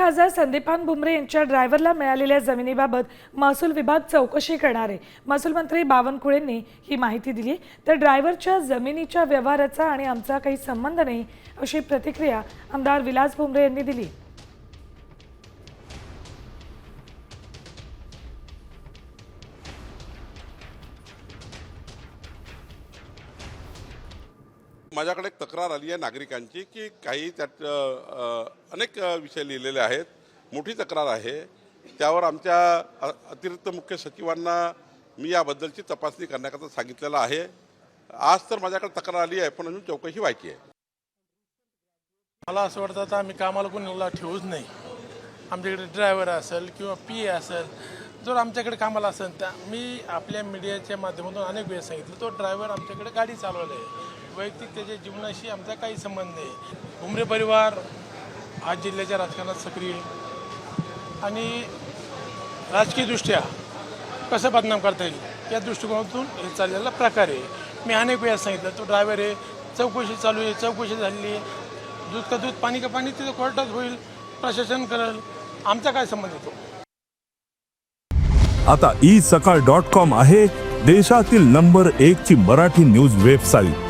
खासदार संदीपान भुमरे यांच्या ड्रायव्हरला मिळालेल्या जमिनीबाबत महसूल विभाग चौकशी करणार. आहे महसूल मंत्री बावनकुळेंनी ही माहिती दिली. तर ड्रायव्हरच्या जमिनीच्या व्यवहाराचा आणि आमचा काही संबंध नाही अशी प्रतिक्रिया आमदार विलास भुमरे यांनी दिली. माझ्याकडे एक तक्रार आली आहे नागरिकांची की काही त्यात अनेक विषय लिहिलेले आहेत. मोठी तक्रार आहे. त्यावर आमच्या अतिरिक्त मुख्य सचिवांना मी याबद्दलची तपासणी करण्याकरता सांगितलेलं आहे. आज तर माझ्याकडे तक्रार आली आहे पण अजून चौकशी व्हायची आहे. मला असं वाटतं आता आम्ही कामाला कोणाला ठेवूच नाही. आमच्याकडे ड्रायव्हर असेल किंवा पी ए असेल जर आमच्याकडे कामाला असेल त्या मी आपल्या मीडियाच्या माध्यमातून अनेक वेळेस सांगितलं तो ड्रायव्हर आमच्याकडे गाडी चालवला आहे. वैयक्तिक त्याच्या जीवनाशी आमचा काही संबंध नाही उमरे परिवार आज जिल्ह्याच्या राजकारणात सक्रिय आणि राजकीयदृष्ट्या कसं बदनाम करता येईल? या दृष्टिकोनातून हे चाललेला प्रकार आहे. मी अनेक वेळा सांगितलं तो ड्रायव्हर आहे. चौकशी चालू आहे चौकशी झालेली आहे. दूध का दूध पाणी का पाणी तिथं कोर्टात होईल प्रशासन करेल. आमचा काय संबंध येतो आता ई सकाळ डॉट कॉम आहे देशातील नंबर एक ची मराठी न्यूज वेबसाईट